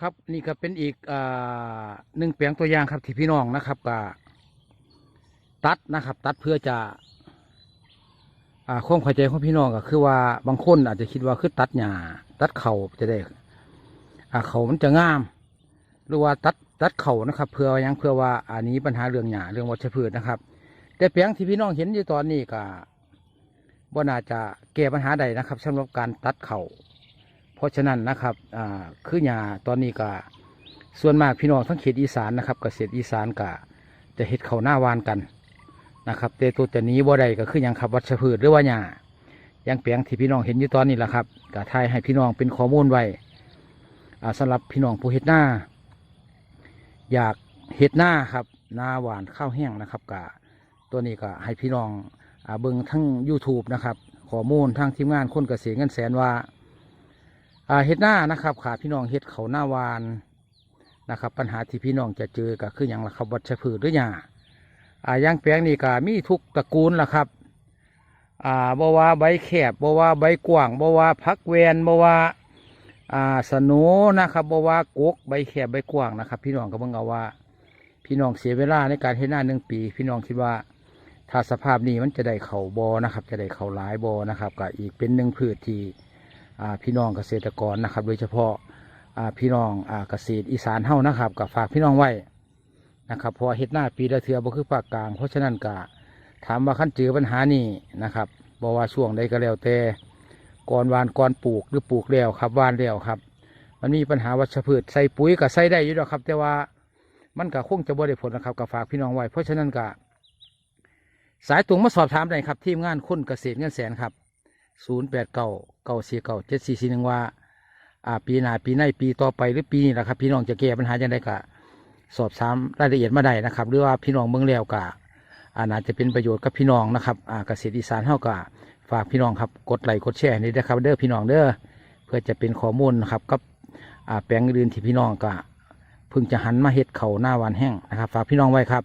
ครับนี่ก็เป็นอีกอหนึ่งแปลงตัวอย่างครับที่พี่น้องนะครับก็ตัดนะครับ ตัดเพื่อจะอความเข้าใจของพี่น้องก็คือว่าบางคนอาจจะคิดว่าคือตัดหญ้าตัดเขาจะได้เขามันจะงาม หรือว่าตัดตัดเข่านะครับ เพื่อยังเพื่อว่าอันนี้ปัญหาเรื่องหญ้าเรื่องวัชพืชนะครับ แต่แปลงที่พี่น้องเห็นอยู่ตอนนี้ก็บ่น่าจะแก้ปัญหาใดนะครับสำหรับการตัดเข่า เพราะฉะนั้นนะครับอ่าคือหญ้าตอนนี้ก็ส่วนมากพี่น้องทั้งเขตอีสานนะครับเกษตรอีสานก็จะเห็ดเขาหน้าวานกันนะครับแต่ตัวจะหนี้บ่ได้ก็คือหยังครับวัชพืชหรือว่าหญ้าอยังแปลงที่พี่น้องเห็นอยู่ตอนนี้แหละครับก็ทายให้พี่น้องเป็นข้อมูลไว้อ่าสำหรับพี่น้องผู้เห็ดหน้า อยากเห็ดหน้าครับหน้าหวานข้าวแห้งนะครับกะตัวนี้ก็ให้พี่น้องอเบิ่งทั้ง YouTube นะครับข้อมูลทางทีมงานคนเกษตรเงินแสนว่า เฮ็ดหน้านะครับขาพี่น้องเฮ็ดเขาหน้าวานนะครับ ปัญหาที่พี่น้องจะเจอก็คืออย่างละครับวัชพืชหรือหญ้าอ่าย่างแปลงนี้ก็มีทุกตระกูลละครับอ่าบ่ว่าใบแคบบ่ว่าใบกว้างบ่ว่าพักแวนบ่ว่าอ่าสนูนะครับบ่ว่ากกใบแคบใบกว้างนะครับ พี่น้องก็เบิ่งเอาว่า พี่น้องเสียเวลาในการเฮ็ดหน้าหนึ่งปี พี่น้องคิดว่าถ้าสภาพนี้มันจะได้เข่าบอนะครับ จะได้เข่าหลายบอนะครับก็อีกเป็นหนึ่งพืชที่ พี่น้องเกษตรกรนะครับ โดยเฉพาะพี่น้องเกษตรอีสานเฮานะครับกับฝากพี่น้องไว้นะครับเพราะเฮ็ดหน้าปีละเทือบ่คือภาคกลาง เพราะฉะนั้นก็ถามว่าขั้นเจอปัญหานี้นะครับบอกว่าช่วงใดก็แล้วแต่ก่อนวานก่อนปลูกหรือปลูกแล้วครับวานแล้วครับ มันมีปัญหาวัชพืชใส่ปุ๋ยก็ใส่ได้อยู่ดอกครับ แต่ว่ามันก็คงจะบ่ได้ผลนะครับกับฝากพี่น้องไว้เพราะฉะนั้นก็สายตรงมาสอบถามได้ครับ ทีมงานคนเกษตรเงินแสนครับ ศูนย์แปดเก้าเก้าสี่เก้าเจ็ดสี่สี่หนึ่งว่า อ่า ปีหน้าปีในปีต่อไปหรือปีนี้แหละครับ พี่น้องจะแก้ปัญหาอย่างไรก็สอบถามรายละเอียดมาได้นะครับ หรือว่าพี่น้องเมืองแล้วก็อาจจะเป็นประโยชน์กับพี่น้องนะครับอ่าเกษตรอีสานเท่ากับฝากพี่น้องครับกดไลค์กดแชร์นี่นะครับเด้อพี่น้องเด้อเพื่อจะเป็นข้อมูลนะครับกับอ่าแปลงอื่นที่พี่น้องก็เพิ่งจะหันมาเฮ็ดเขาหน้าวานแห้งนะครับ ฝากพี่น้องไว้ครับ